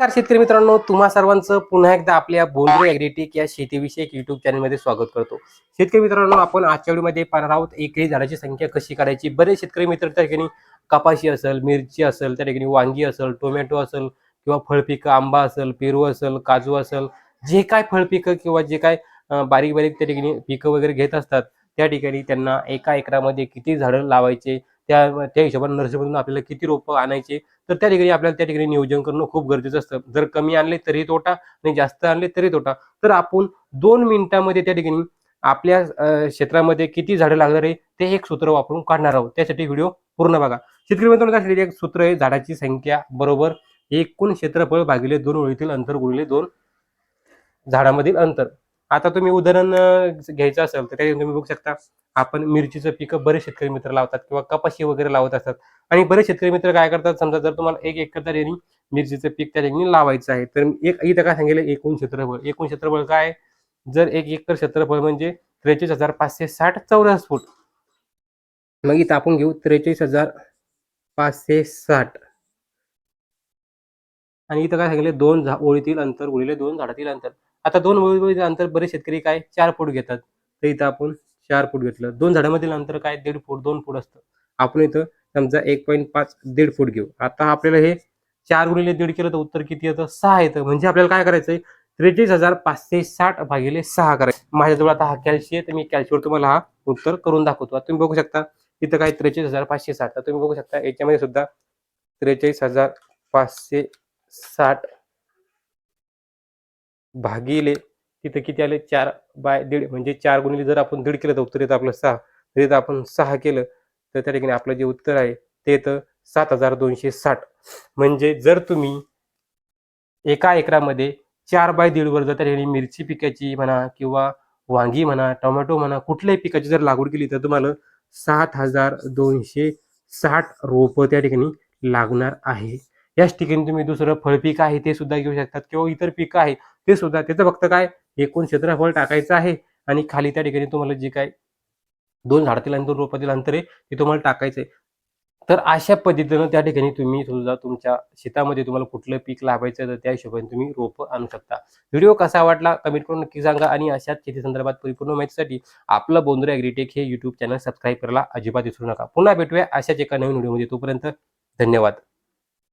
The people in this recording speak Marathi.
नमस्कार शेतकरी मित्रांनो तुम्हा सर्वांचं पुन्हा एकदा आपल्या बोंद्रे ॲग्रेटिक या शेतीविषयक युट्यूब चॅनलमध्ये स्वागत करतो. शेतकरी मित्रांनो आपण आजच्या व्हिडिओमध्ये पाहणार आहोत एकरी झाडाची संख्या कशी करायची? बरेच शेतकरी मित्र त्या ठिकाणी कपाशी असेल मिरची असेल त्या ठिकाणी वांगी असेल टोमॅटो असेल किंवा फळपिकं आंबा असेल पेरू असेल काजू असेल जे काय फळपिकं किंवा जे काय बारीक बारीक त्या ठिकाणी पिकं वगैरे घेत असतात त्या ठिकाणी त्यांना एका एकरामध्ये किती झाडं लावायचे? त्या त्या हिशोबाने नर्सरीमधून आपल्याला किती रोपं आणायचे? तर त्या ठिकाणी आपल्याला त्या ठिकाणी नियोजन करणं खूप गरजेचं असतं. जर कमी आणले तरी तोटा आणि जास्त आणले तरी तोटा. तर आपण दोन मिनिटांमध्ये त्या ठिकाणी आपल्या क्षेत्रामध्ये किती झाडं लागणार आहे ते एक सूत्र वापरून काढणार आहोत. त्यासाठी व्हिडिओ पूर्ण बघा. शेतकरी मित्रांनो एक सूत्र आहे झाडाची संख्या बरोबर एकूण क्षेत्रफळ भागिले दोन ओळीतील अंतर गुणिले दोन झाडामधील अंतर. आता तुम्ही उदाहरण घ्यायचं असेल तर त्याच्यात तुम्ही बघू शकता आपण मिरचीचं पिकं बरेच शेतकरी मित्र लावतात किंवा कपाशी वगैरे लावत असतात. आणि बरेच शेतकरी मित्र काय करतात समजा जर तुम्हाला एक एकर त्या मिरचीचं पीक त्या ठिकाणी लावायचं आहे तर एक इथं काय सांगितलं एकूण क्षेत्रफळ. एकूण क्षेत्रफळ काय? आहे? जर एक एकर क्षेत्रफळ म्हणजे त्रेचाळीस हजार पाचशे साठ चौरस फूट. मग इथं आपण घेऊ त्रेचाळीस हजार पाचशे साठ. आणि इथं काय सांगितलं दोन झा ओळीतील अंतर गुणिले दोन झाडातील अंतर. आता दोन ओळीतील अंतर बरेच शेतकरी काय? चार फूट घेतात. तर इथं आपण चार फूट घेतलं. दोन झाडामधील अंतर काय? दीड फूट दोन फूट असतं. आपण इथं समजा एक पॉईंट पाच दीड फूट घेऊ. आता आपल्याला हे चार गुणिले दीड केलं तर उत्तर किती येतं? सहा येतं. म्हणजे आपल्याला काय करायचंय? त्रेचाळीस हजार पाचशे साठ भागिले सहा करायचं माझ्याजवळ आता हा कॅल्शी आहे तर मी कॅल्शीवर तुम्हाला हा उत्तर करून दाखवतो. आता तुम्ही बघू शकता इथं काय त्रेचाळीस हजार पाचशे साठ. तर तुम्ही बघू शकता याच्यामध्ये सुद्धा त्रेचाळीस हजार पाचशे साठ भागिले तिथं किती आले? चार बाय दीड म्हणजे चार गुणिले जर आपण दीड केलं तर उत्तर येतं आपलं सहा. तर आपण सहा केलं तर त्या ठिकाणी आपलं जे उत्तर आहे ते येतं सात हजार दोनशे साठ. म्हणजे जर तुम्ही एका एकरामध्ये चार बाय दीडवर जर त्या ठिकाणी मिरची पिकाची म्हणा किंवा वांगी म्हणा टोमॅटो म्हणा कुठल्याही पिकाची जर लागवड केली तर तुम्हाला सात हजार दोनशे साठ रोपं त्या ठिकाणी लागणार आहे. याच ठिकाणी तुम्ही दुसरं फळपीक आहे ते सुद्धा घेऊ शकतात किंवा इतर पिकं आहे ते सुद्धा त्याचं फक्त काय एकूण क्षेत्रफळ टाकायचं आहे आणि खाली त्या ठिकाणी तुम्हाला जे काय दोन झाडातील आणि दोन रोपातील अंतर आहे ते तुम्हाला टाकायचं आहे. तर अशा पद्धतीनं त्या ठिकाणी तुम्ही सुद्धा तुमच्या शेतामध्ये तुम्हाला कुठलं पीक लावायचं तर त्या हिशोबाने तुम्ही रोपं आणू शकता. व्हिडिओ कसा वाटला कमेंट करून नक्की सांगा आणि अशाच शेती संदर्भात परिपूर्ण माहितीसाठी आपलं बोंद्रे ॲग्रीटेक हे युट्यूब चॅनल सबस्क्राईब करायला अजिबात विसरू नका. पुन्हा भेटूया अशाच एका नवीन व्हिडिओमध्ये. तोपर्यंत धन्यवाद.